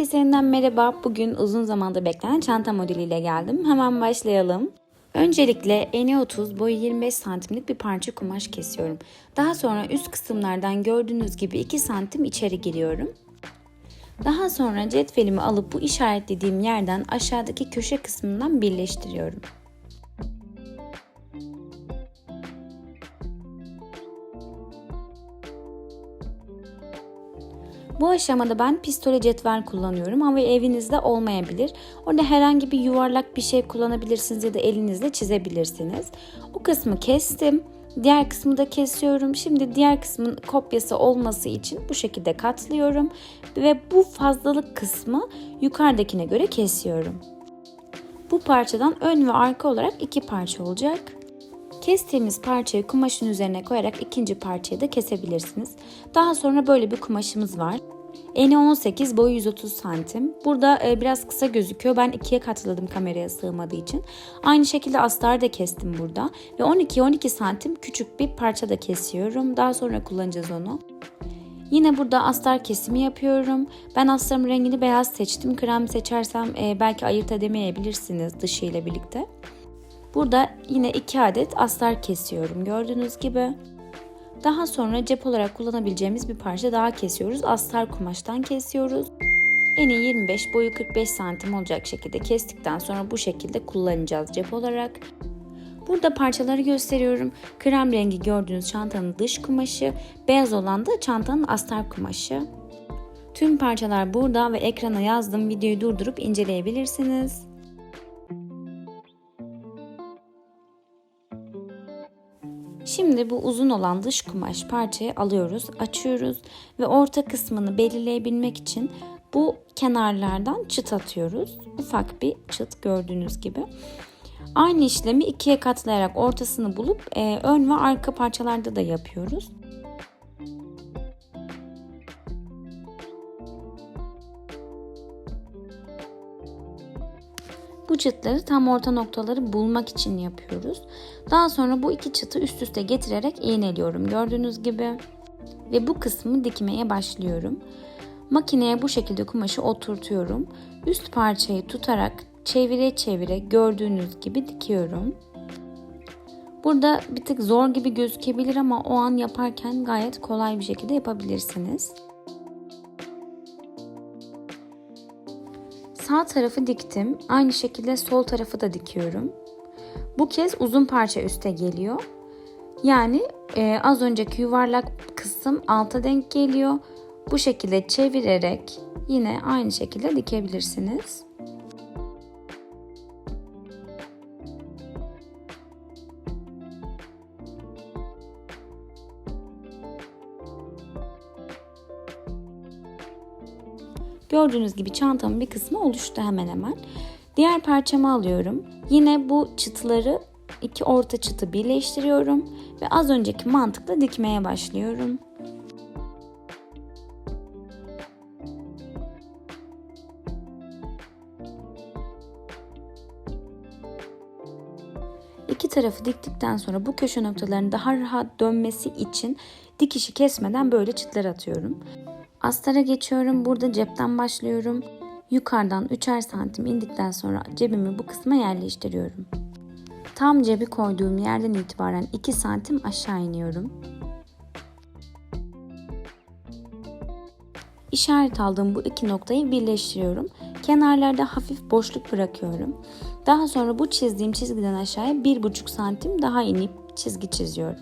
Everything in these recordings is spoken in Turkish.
Herkese yeniden merhaba. Bugün uzun zamandır beklenen çanta modeliyle geldim. Hemen başlayalım. Öncelikle eni 30, boyu 25 santimlik bir parça kumaş kesiyorum. Daha sonra üst kısımlardan gördüğünüz gibi 2 santim içeri giriyorum. Daha sonra cetvelimi alıp bu işaretlediğim yerden aşağıdaki köşe kısmından birleştiriyorum. Bu aşamada ben pistole cetvel kullanıyorum ama evinizde olmayabilir. Orada herhangi bir yuvarlak bir şey kullanabilirsiniz ya da elinizle çizebilirsiniz. O kısmı kestim. Diğer kısmı da kesiyorum. Şimdi diğer kısmın kopyası olması için bu şekilde katlıyorum ve bu fazlalık kısmı yukarıdakine göre kesiyorum. Bu parçadan ön ve arka olarak iki parça olacak. Kestiğimiz parçayı kumaşın üzerine koyarak ikinci parçayı da kesebilirsiniz. Daha sonra böyle bir kumaşımız var. Eni 18, boyu 130 santim. Burada e, biraz kısa gözüküyor. Ben ikiye katladım kameraya sığmadığı için. Aynı şekilde astar da kestim burada. Ve 12-12 santim küçük bir parça da kesiyorum. Daha sonra kullanacağız onu. Yine burada astar kesimi yapıyorum. Ben astarın rengini beyaz seçtim. Krem seçersem e, belki ayırt edemeyebilirsiniz dışı ile birlikte. Burada yine 2 adet astar kesiyorum gördüğünüz gibi. Daha sonra cep olarak kullanabileceğimiz bir parça daha kesiyoruz. Astar kumaştan kesiyoruz. Eni 25, boyu 45 santim olacak şekilde kestikten sonra bu şekilde kullanacağız cep olarak. Burada parçaları gösteriyorum. Krem rengi gördüğünüz çantanın dış kumaşı, beyaz olan da çantanın astar kumaşı. Tüm parçalar burada ve ekrana yazdım. Videoyu durdurup inceleyebilirsiniz. Şimdi bu uzun olan dış kumaş parçayı alıyoruz, açıyoruz ve orta kısmını belirleyebilmek için bu kenarlardan çıt atıyoruz. Ufak bir çıt gördüğünüz gibi. Aynı işlemi ikiye katlayarak ortasını bulup e, ön ve arka parçalarda da yapıyoruz. Bu çıtları tam orta noktaları bulmak için yapıyoruz. Daha sonra bu iki çıtı üst üste getirerek iğneliyorum gördüğünüz gibi. Ve bu kısmı dikmeye başlıyorum. Makineye bu şekilde kumaşı oturtuyorum. Üst parçayı tutarak çevire çevire gördüğünüz gibi dikiyorum. Burada bir tık zor gibi gözükebilir ama o an yaparken gayet kolay bir şekilde yapabilirsiniz. Sağ tarafı diktim. Aynı şekilde sol tarafı da dikiyorum. Bu kez uzun parça üste geliyor. Yani e, az önceki yuvarlak kısım alta denk geliyor. Bu şekilde çevirerek yine aynı şekilde dikebilirsiniz. Gördüğünüz gibi çantamın bir kısmı oluştu hemen hemen. Diğer parçamı alıyorum. Yine bu çıtları iki orta çıtı birleştiriyorum ve az önceki mantıkla dikmeye başlıyorum. İki tarafı diktikten sonra bu köşe noktalarının daha rahat dönmesi için dikişi kesmeden böyle çıtlar atıyorum. Astara geçiyorum. Burada cepten başlıyorum. Yukarıdan 3'er santim indikten sonra cebimi bu kısma yerleştiriyorum. Tam cebi koyduğum yerden itibaren 2 santim aşağı iniyorum. İşaret aldığım bu iki noktayı birleştiriyorum. Kenarlarda hafif boşluk bırakıyorum. Daha sonra bu çizdiğim çizgiden aşağıya 1,5 santim daha inip çizgi çiziyorum.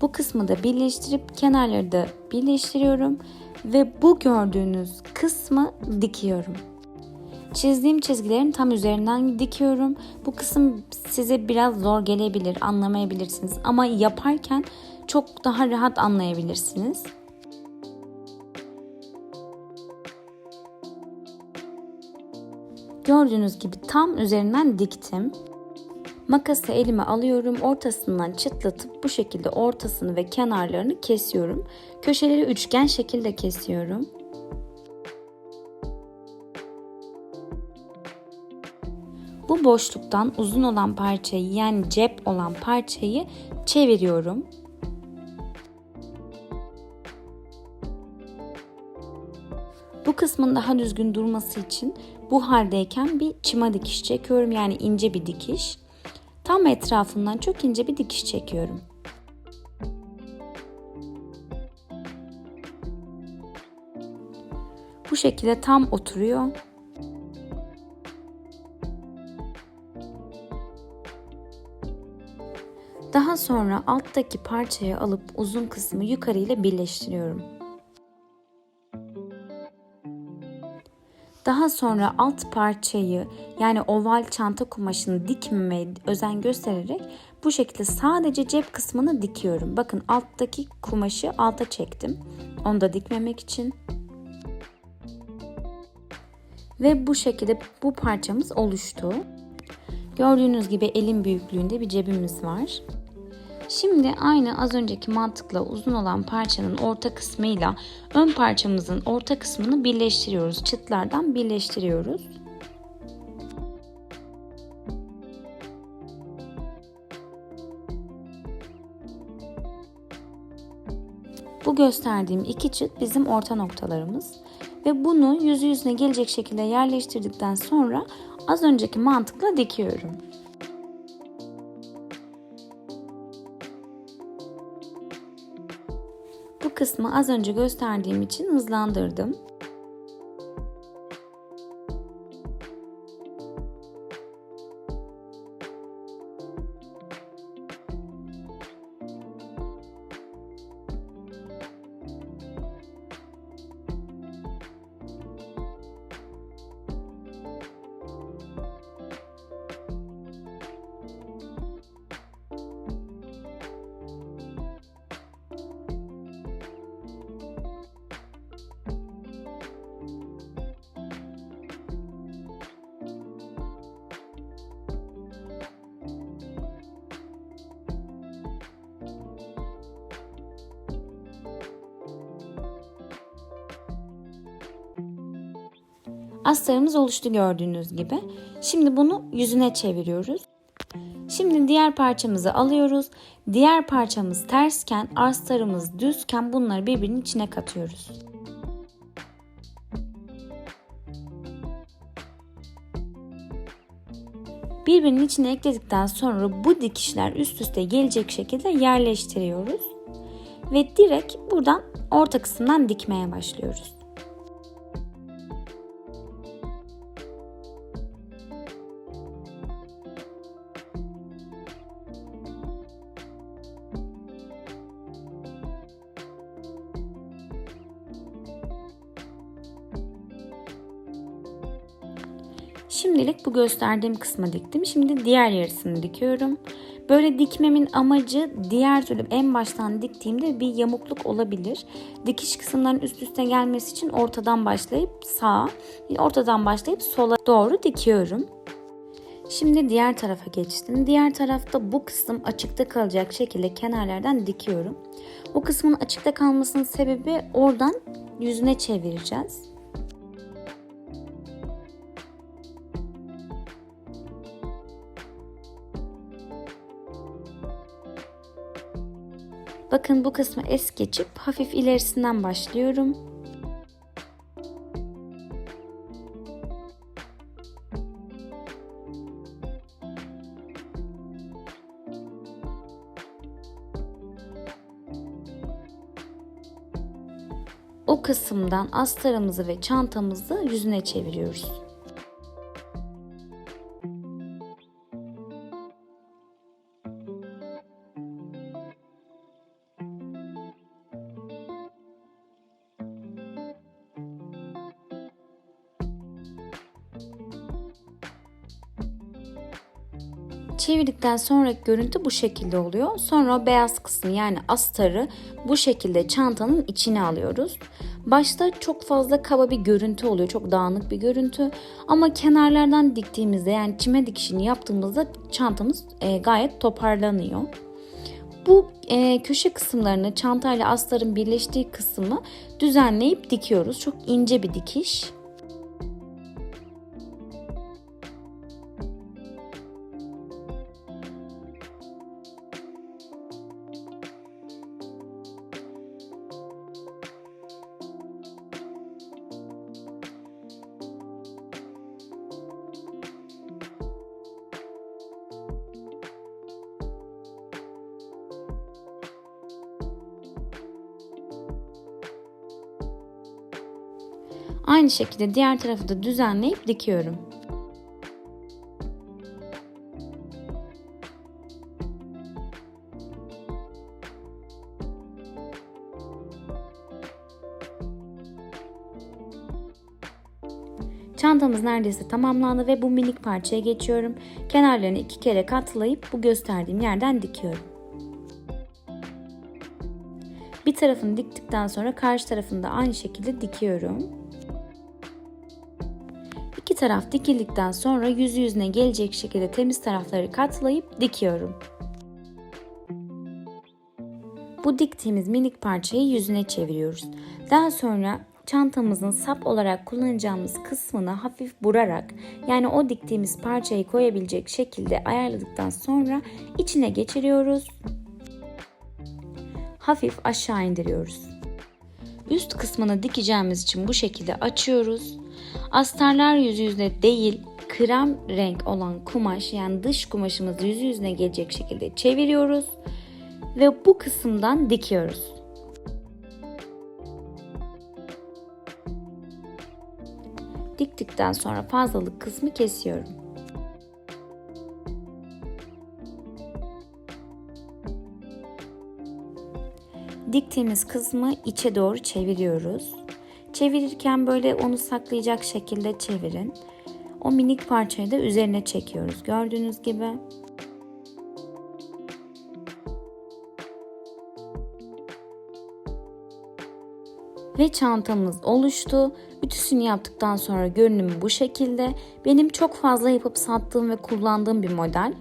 Bu kısmı da birleştirip kenarları da birleştiriyorum ve bu gördüğünüz kısmı dikiyorum. Çizdiğim çizgilerin tam üzerinden dikiyorum. Bu kısım size biraz zor gelebilir, anlamayabilirsiniz ama yaparken çok daha rahat anlayabilirsiniz. Gördüğünüz gibi tam üzerinden diktim. Makası elime alıyorum. Ortasından çıtlatıp bu şekilde ortasını ve kenarlarını kesiyorum. Köşeleri üçgen şekilde kesiyorum. Bu boşluktan uzun olan parçayı yani cep olan parçayı çeviriyorum. kısmın daha düzgün durması için bu haldeyken bir çıma dikiş çekiyorum. Yani ince bir dikiş. Tam etrafından çok ince bir dikiş çekiyorum. Bu şekilde tam oturuyor. Daha sonra alttaki parçayı alıp uzun kısmı yukarı ile birleştiriyorum. Daha sonra alt parçayı yani oval çanta kumaşını dikmemeye özen göstererek bu şekilde sadece cep kısmını dikiyorum. Bakın alttaki kumaşı alta çektim. Onu da dikmemek için. Ve bu şekilde bu parçamız oluştu. Gördüğünüz gibi elim büyüklüğünde bir cebimiz var. Şimdi aynı az önceki mantıkla uzun olan parçanın orta kısmıyla ön parçamızın orta kısmını birleştiriyoruz. Çıtlardan birleştiriyoruz. Bu gösterdiğim iki çıt bizim orta noktalarımız ve bunu yüzü yüzüne gelecek şekilde yerleştirdikten sonra az önceki mantıkla dikiyorum. Kısmı az önce gösterdiğim için hızlandırdım. Astarımız oluştu gördüğünüz gibi. Şimdi bunu yüzüne çeviriyoruz. Şimdi diğer parçamızı alıyoruz. Diğer parçamız tersken, astarımız düzken bunları birbirinin içine katıyoruz. Birbirinin içine ekledikten sonra bu dikişler üst üste gelecek şekilde yerleştiriyoruz. Ve direkt buradan orta kısımdan dikmeye başlıyoruz. Bu gösterdiğim kısma diktim. Şimdi diğer yarısını dikiyorum. Böyle dikmemin amacı diğer türlü en baştan diktiğimde bir yamukluk olabilir. Dikiş kısımların üst üste gelmesi için ortadan başlayıp sağa, ortadan başlayıp sola doğru dikiyorum. Şimdi diğer tarafa geçtim. Diğer tarafta bu kısım açıkta kalacak şekilde kenarlardan dikiyorum. O kısmın açıkta kalmasının sebebi oradan yüzüne çevireceğiz. Bakın bu kısmı es geçip hafif ilerisinden başlıyorum. O kısımdan astarımızı ve çantamızı yüzüne çeviriyoruz. Çevirdikten sonra görüntü bu şekilde oluyor. Sonra beyaz kısmı yani astarı bu şekilde çantanın içine alıyoruz. Başta çok fazla kaba bir görüntü oluyor. Çok dağınık bir görüntü. Ama kenarlardan diktiğimizde yani çime dikişini yaptığımızda çantamız e, gayet toparlanıyor. Bu e, köşe kısımlarını çantayla astarın birleştiği kısmı düzenleyip dikiyoruz. Çok ince bir dikiş. Aynı şekilde diğer tarafı da düzenleyip dikiyorum. Çantamız neredeyse tamamlandı ve bu minik parçaya geçiyorum. Kenarlarını iki kere katlayıp bu gösterdiğim yerden dikiyorum. Bir tarafını diktikten sonra karşı tarafını da aynı şekilde dikiyorum. Taraf dikildikten sonra yüzü yüzüne gelecek şekilde temiz tarafları katlayıp dikiyorum. Bu diktiğimiz minik parçayı yüzüne çeviriyoruz. Daha sonra çantamızın sap olarak kullanacağımız kısmını hafif burarak yani o diktiğimiz parçayı koyabilecek şekilde ayarladıktan sonra içine geçiriyoruz. Hafif aşağı indiriyoruz. Üst kısmını dikeceğimiz için bu şekilde açıyoruz. Astarlar yüzü yüzüne değil krem renk olan kumaş yani dış kumaşımız yüzü yüzüne gelecek şekilde çeviriyoruz ve bu kısımdan dikiyoruz. Diktikten sonra fazlalık kısmı kesiyorum. Diktiğimiz kısmı içe doğru çeviriyoruz. Çevirirken böyle onu saklayacak şekilde çevirin. O minik parçayı da üzerine çekiyoruz. Gördüğünüz gibi. Ve çantamız oluştu. Ütüsünü yaptıktan sonra görünümü bu şekilde. Benim çok fazla yapıp sattığım ve kullandığım bir model.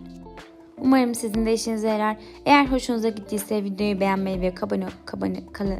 Umarım sizin de işinize yarar. Eğer hoşunuza gittiyse videoyu beğenmeyi ve kabone, kala,